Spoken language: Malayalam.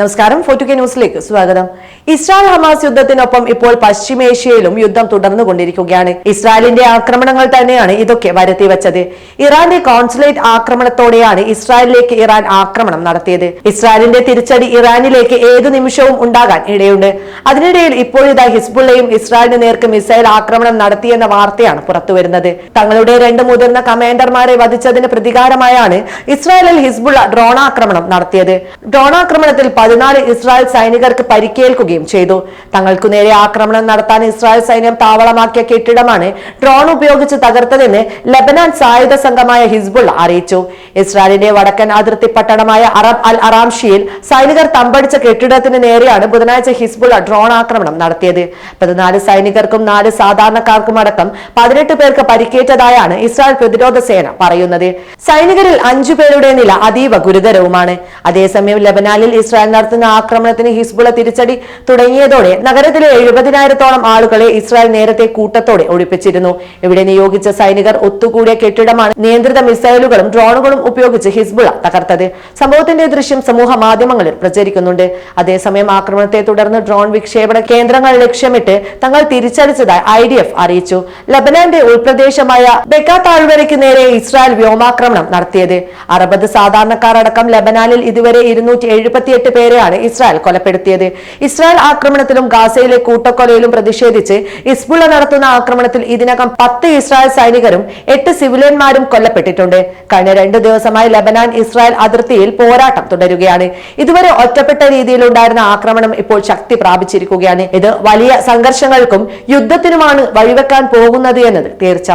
നമസ്കാരം. ഫോർട്ടു കെ ന്യൂസിലേക്ക് സ്വാഗതം. ഇസ്രായേൽ ഹമാസ് യുദ്ധത്തിനൊപ്പം ഇപ്പോൾ പശ്ചിമേഷ്യയിലും യുദ്ധം തുടർന്നു കൊണ്ടിരിക്കുകയാണ് ഇസ്രായേലിന്റെ ആക്രമണങ്ങൾ തന്നെയാണ് ഇതൊക്കെ വരുത്തി വെച്ചത്. ഇറാന്റെ കോൺസുലേറ്റ് ആക്രമണത്തോടെയാണ് ഇസ്രായേലിലേക്ക് ഇറാൻ ആക്രമണം നടത്തിയത്. ഇസ്രായേലിന്റെ തിരിച്ചടി ഇറാനിലേക്ക് ഏതു നിമിഷവും ഉണ്ടാകാൻ ഇടയുണ്ട്. അതിനിടയിൽ ഇപ്പോഴിതാ ഹിസ്ബുള്ളയും ഇസ്രായേലിന് നേർക്ക് മിസൈൽ ആക്രമണം നടത്തിയെന്ന വാർത്തയാണ് പുറത്തുവരുന്നത്. തങ്ങളുടെ രണ്ട് മുതിർന്ന കമാൻഡർമാരെ വധിച്ചതിന് പ്രതികാരമായാണ് ഇസ്രായേലിൽ ഹിസ്ബുള്ള ഡ്രോണാക്രമണം നടത്തിയത്. ഡ്രോണാക്രമണത്തിൽ പതിനാല് ഇസ്രായേൽ സൈനികർക്ക് പരിക്കേൽക്കുകയും ചെയ്തു. തങ്ങൾക്കു നേരെ ആക്രമണം നടത്താൻ ഇസ്രായേൽ സൈന്യം താവളമാക്കിയ കെട്ടിടമാണ് ഡ്രോൺ ഉപയോഗിച്ച് തകർത്തതെന്ന് ലബനാൻ സായുധ സംഘമായ ഹിസ്ബുൾ അറിയിച്ചു. ഇസ്രായേലിന്റെ വടക്കൻ അതിർത്തി പട്ടണമായ അറബ് അൽ അറാംഷിയിൽ സൈനികർ തമ്പടിച്ച കെട്ടിടത്തിന് നേരെയാണ് ബുധനാഴ്ച ഹിസ്ബുൾ ഡ്രോൺ ആക്രമണം നടത്തിയത്. പതിനാല് സൈനികർക്കും നാല് സാധാരണക്കാർക്കും അടക്കം പതിനെട്ട് പേർക്ക് പരിക്കേറ്റതായാണ് ഇസ്രായേൽ പ്രതിരോധ സേന പറയുന്നത്. സൈനികരിൽ അഞ്ചു പേരുടെ നില അതീവ ഗുരുതരവുമാണ്. അതേസമയം ലബനാനിൽ ഇസ്രായേൽ നടത്തുന്ന ആക്രമണത്തിന് ഹിസ്ബുള തിരിച്ചടി തുടങ്ങിയതോടെ നഗരത്തിലെ എഴുപതിനായിരത്തോളം ആളുകളെ ഇസ്രായേൽ നേരത്തെ കൂട്ടത്തോടെ ഒഴിപ്പിച്ചിരുന്നു. ഇവിടെ നിയോഗിച്ച സൈനികർ ഒത്തുകൂടിയ കെട്ടിടമാണ് നിയന്ത്രിത മിസൈലുകളും ഡ്രോണുകളും ഉപയോഗിച്ച് ഹിസ്ബുള തകർത്തത്. സംഭവത്തിന്റെ ദൃശ്യം സമൂഹ മാധ്യമങ്ങളിൽ പ്രചരിക്കുന്നുണ്ട്. അതേസമയം ആക്രമണത്തെ തുടർന്ന് ഡ്രോൺ വിക്ഷേപണ കേന്ദ്രങ്ങൾ ലക്ഷ്യമിട്ട് തങ്ങൾ തിരിച്ചടിച്ചതായി ഐ ഡി എഫ് അറിയിച്ചു. ലബനാന്റെ ഉൾപ്രദേശമായ ബെക്ക താഴ്വരയ്ക്ക് നേരെ ഇസ്രായേൽ വ്യോമാക്രമണം നടത്തിയത്. അറുപത് സാധാരണക്കാർ അടക്കം ലബനാനിൽ ഇതുവരെ ഇരുന്നൂറ്റി എഴുപത്തിയെട്ട് പേരെയാണ് ഇസ്രായേൽ കൊലപ്പെടുത്തിയത്. ഇസ്രായേൽ ആക്രമണത്തിലും ഗാസയിലെ കൂട്ടക്കൊലയിലും പ്രതിഷേധിച്ച് ഇസ്ബുള്ള നടത്തുന്ന ആക്രമണത്തിൽ ഇതിനകം പത്ത് ഇസ്രായേൽ സൈനികരും എട്ട് സിവിലിയന്മാരും കൊല്ലപ്പെട്ടിട്ടുണ്ട്. കഴിഞ്ഞ രണ്ട് ദിവസമായി ലബനാൻ ഇസ്രായേൽ അതിർത്തിയിൽ പോരാട്ടം തുടരുകയാണ്. ഇതുവരെ ഒറ്റപ്പെട്ട രീതിയിലുണ്ടായിരുന്ന ആക്രമണം ഇപ്പോൾ ശക്തി പ്രാപിച്ചിരിക്കുകയാണ്. ഇത് വലിയ സംഘർഷങ്ങൾക്കും യുദ്ധത്തിനുമാണ് വഴിവെക്കാൻ പോകുന്നത് എന്നത് തീർച്ച.